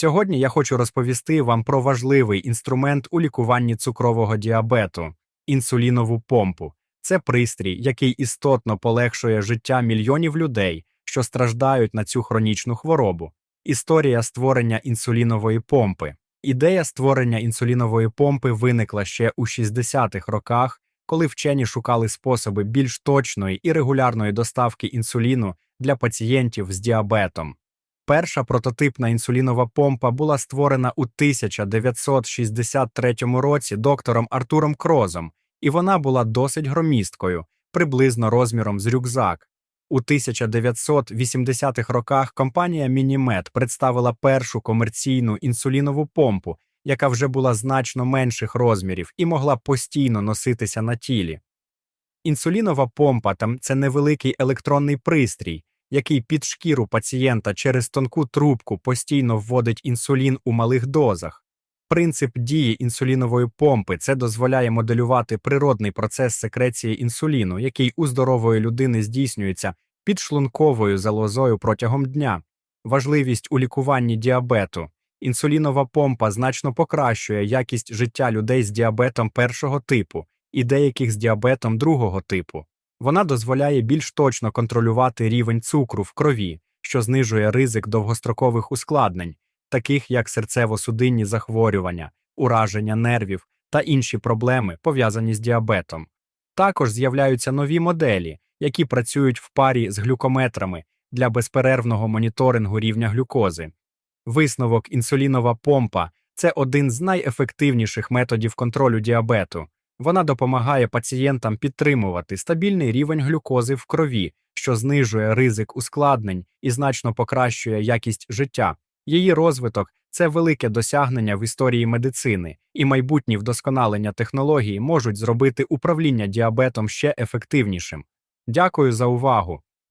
Сьогодні я хочу розповісти вам про важливий інструмент у лікуванні цукрового діабету інсулінову помпу. Це пристрій, який істотно полегшує життя мільйонів людей, що страждають на цю хронічну хворобу. Історія створення інсулінової помпи. Ідея створення інсулінової помпи виникла ще у 60-х роках, коли вчені шукали способи більш точної і регулярної доставки інсуліну для пацієнтів з діабетом. Перша прототипна інсулінова помпа була створена у 1963 році доктором Артуром Крозом, і вона була досить громісткою, приблизно розміром з рюкзак. У 1980-х роках компанія Мінімед представила першу комерційну інсулінову помпу, яка вже була значно менших розмірів і могла постійно носитися на тілі. Інсулінова помпа там це невеликий електронний пристрій, який під шкіру пацієнта через тонку трубку постійно вводить інсулін у малих дозах. Принцип дії інсулінової помпи це дозволяє моделювати природний процес секреції інсуліну, який у здорової людини здійснюється підшлунковою залозою протягом дня. Важливість у лікуванні діабету. Інсулінова помпа значно покращує якість життя людей з діабетом першого типу і деяких з діабетом другого типу. Вона дозволяє більш точно контролювати рівень цукру в крові, що знижує ризик довгострокових ускладнень, таких як серцево-судинні захворювання, ураження нервів та інші проблеми, пов'язані з діабетом. Також з'являються нові моделі, які працюють в парі з глюкометрами для безперервного моніторингу рівня глюкози. Висновок інсулінова помпа це один з найефективніших методів контролю діабету. Вона допомагає пацієнтам підтримувати стабільний рівень глюкози в крові, що знижує ризик ускладнень і значно покращує якість життя. Її розвиток це велике досягнення в історії медицини, і майбутні вдосконалення технологій можуть зробити управління діабетом ще ефективнішим. Дякую за увагу!